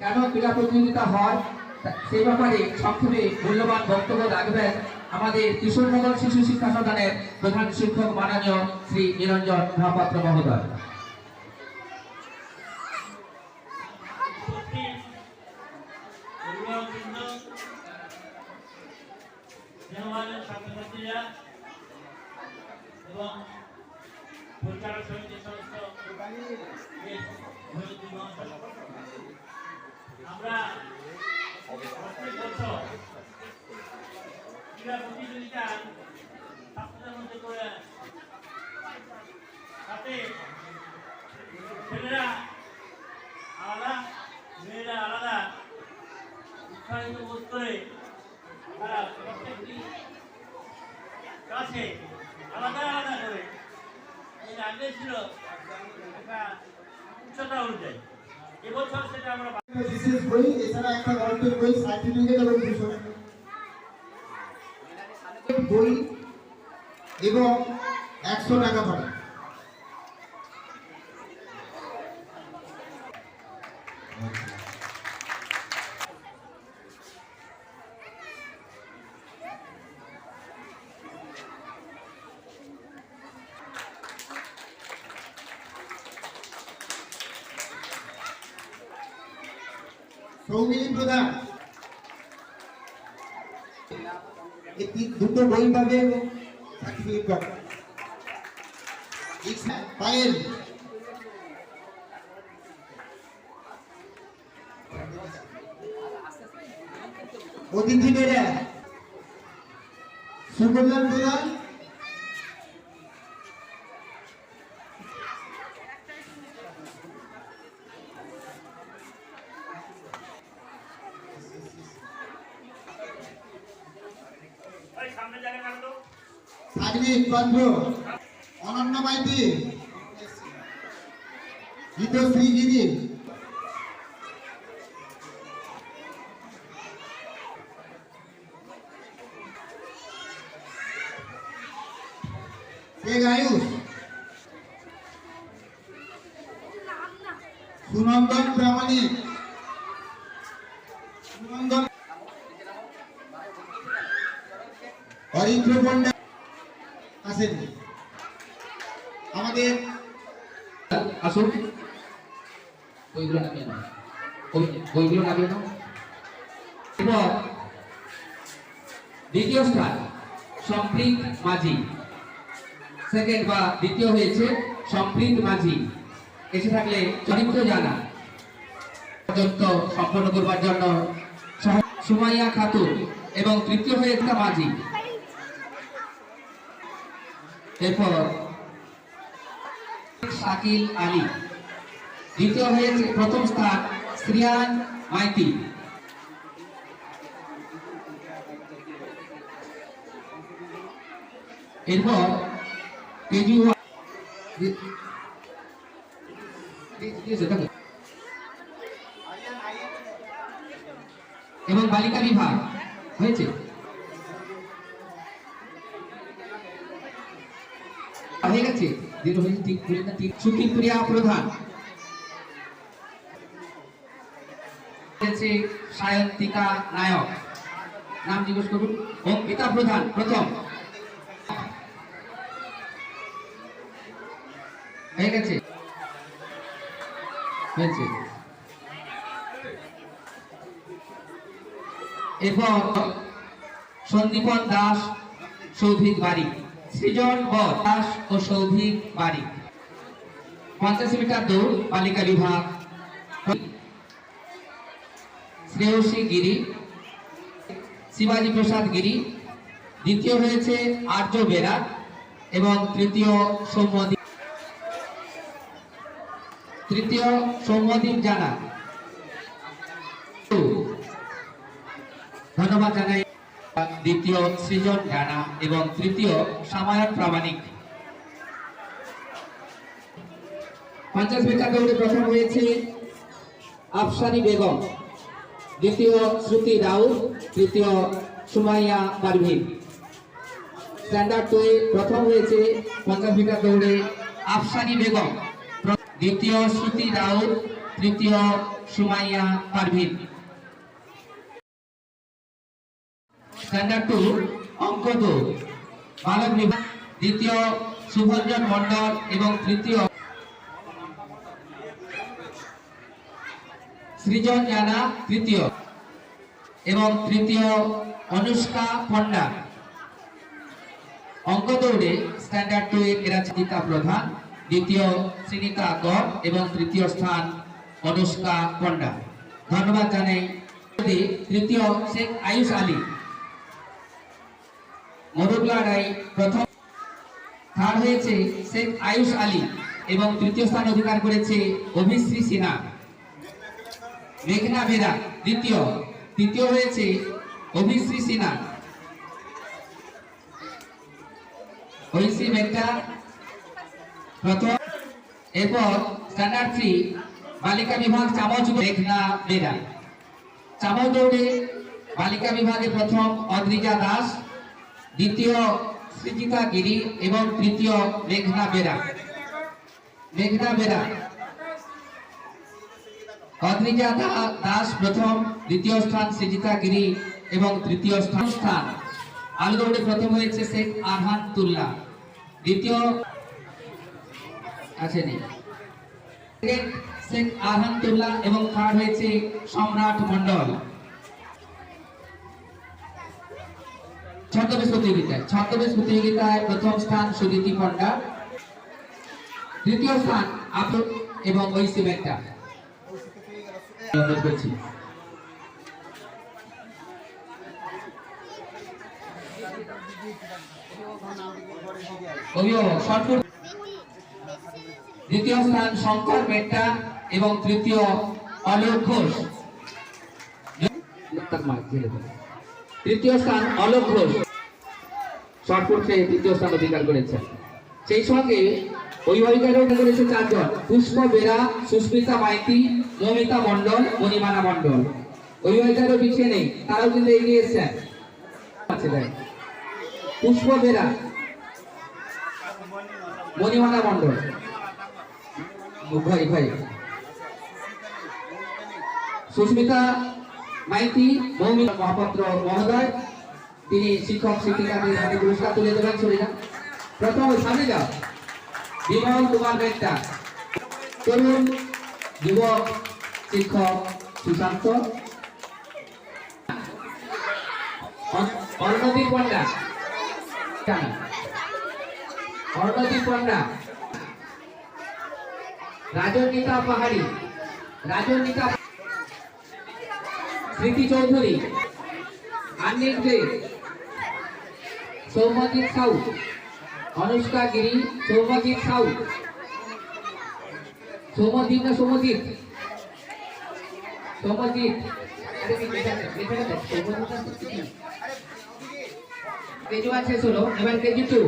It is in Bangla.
কেন ক্রীড়া প্রতিযোগিতা হয়? সেই ব্যাপারে সংক্ষেপে মূল্যবান বক্তব্য রাখবেন আমাদের কিশোরনগর শিশু শিক্ষা সদনের প্রধান শিক্ষক মাননীয় শ্রী নিরঞ্জন মহাপাত্র মহোদয়। এবং পরিচালক সমিতির সমস্ত আমরা প্রত্যেক বছর ক্রীড়া প্রতিযোগিতা ছাত্রদের মধ্যে করে বই এছাড়া বই এবং বই এবং একশো টাকা ভাড়া সৌমিলি প্রধান। এই তিন- দুটো বই পাবে এবং সার্টিফিকেট পাবে। ইসা- পায়েল। অতিথি বেড়া সুকল্যাণ প্রধান। পাত্র অনন্য মাইতি গীতশ্রী গিরি শেখ সুনন্দন প্রামাণিক। সুনন্দন অরিত্র পণ্ডা আসেননি আমাদের আসুন। দ্বিতীয় স্থান, সম্প্রীত মাঝি। সেকেন্ড বা দ্বিতীয় হয়েছে, সম্প্রীত মাঝি। এসে থাকলে চরিত্র জানা। পর্যন্ত সম্পন্ন করবার জন্য সুমাইয়া খাতুন এবং তৃতীয় হয়েছে মাঝি। এরপর শাকিল আলী। দ্বিতীয় হয়েছে প্রথম স্থান শ্রিয়ান মাইতি। এরপর এবং বালিকা বিভাগ হয়েছে। হয়ে গেছে। প্রিয়া প্রধান। সায়ন্তিকা নায়ক। নাম জিজ্ঞেস করুন। অঙ্কিতা প্রধান, প্রথম। হয়ে গেছে। হয়েছে। এরপর সন্দীপন দাস, সৌভিক বাড়ি সৃজন বর দাস ও সৌভিক বাড়ি। পঞ্চাশ মিটার দৌড়, বালিকা বিভাগ। শ্রেয়সী গিরি। শিবাজি প্রসাদ গিরি। দ্বিতীয় হয়েছে আর্য বেরা এবং তৃতীয় সৌম্যদীপ। তৃতীয় সৌম্যদীপ জানা। ধন্যবাদ জানাই। দ্বিতীয় সৃজন জানা এবং তৃতীয় সামায়ন প্রামাণিক। পঞ্চাশ মিটার দৌড়ে প্রথম হয়েছে আফসারি বেগম, দ্বিতীয় শ্রুতি রাউত, তৃতীয় সুমাইয়া পারভিন। স্ট্যান্ডার্ড টুয়ে প্রথম হয়েছে পঞ্চাশ মিটার দৌড়ে আফসারি বেগম, দ্বিতীয় শ্রুতি রাউত, তৃতীয় সুমাইয়া পারভিন। স্ট্যান্ডার্ড টু অঙ্ক দু বালক বিভাগ দ্বিতীয় শুভঞ্জন মন্ডল এবং তৃতীয় সৃজন জানা তৃতীয় এবং তৃতীয় অনুষ্কা পণ্ডা অঙ্ক দৌড়ে স্ট্যান্ডার্ড টু এরা চিন্তা প্রধান দ্বিতীয় শ্রীনিতা কর এবং তৃতীয় স্থান অনুষ্কা পণ্ডা ধন্যবাদ জানাই। তৃতীয় শেখ আয়ুষ আলী মরুগলা রায় প্রথম থার্ড হয়েছে শেখ আয়ুষ আলী এবং তৃতীয় স্থান অধিকার করেছে অভিশ্রী সিনহা। মেঘনা বেরা দ্বিতীয়, তৃতীয় হয়েছে অভিশ্রী সিনহা। ঐশী মেঘনা প্রথম। এরপর স্ট্যান্ডার্ড থ্রি, বালিকা বিভাগ চামচ মেঘনা বেরা চামচ দৌড়ে বালিকা বিভাগে প্রথম অদ্রিজা দাস। দ্বিতীয় সৃজিতা গিরি এবং তৃতীয় মেঘনা বেরা। মেঘনা বেরা। দা- দাস প্রথম, দ্বিতীয় স্থান সৃজিতা গিরি এবং তৃতীয় স্থান স্থান আলু দৌড়ে প্রথম হয়েছে শেখ আরহান তুল্লা। দ্বিতীয় আসেনি। শেখ আরহান তুল্লা এবং থার্ড হয়েছে সম্রাট মন্ডল ছদ্মবেশ প্রতিযোগিতায় ছদ্মবেশ প্রতিযোগিতায় প্রথম স্থান সুদীতি পণ্ডা দ্বিতীয় স্থান আপু এবং করছি দ্বিতীয় স্থান শঙ্কর মেট্টা এবং তৃতীয় অলোক ঘোষ। তৃতীয় স্থান অলোক ঘোষ। শর্টফুটে তৃতীয় স্থান অধিকার করেছেন। সেই সঙ্গে অভিভাবিকারও করেছে? চারজন। পুষ্প, বেরা, সুস্মিতা মাইতি, মমিতা মণ্ডল, মণিমানা মণ্ডল। অভিভাবিকারও পিছিয়ে নেই, তারাও কিন্তু এগিয়ে এসেছেন। পুষ্প, বেরা, মণিমানা মণ্ডল। ভাই ভাই। সুস্মিতা মাইতি, মৌমিতা মহাপাত্র মহোদয় তিনি শিক্ষক শিক্ষিকাদের হাতে পুরস্কার তুলে দেবেন যান। প্রথম সামনে যাও বিমল কুমার বেট্টা তরুণ যুবক, শিক্ষক, সুশান্ত। অর্ণদীপ পণ্ডা। অর্ণদীপ পণ্ডা। রাজনীতা পাহাড়ি। রাজনীতা স্মৃতি চৌধুরী। আনিল দে। সৌম্যজিৎ সাউ অনুষ্কা গিরি সৌম্যজিৎ সাউ সৌম্যজিৎ না সৌম্যজিৎ সৌম্যজিৎ কেজু আছে? শোনো এবার কেজি টু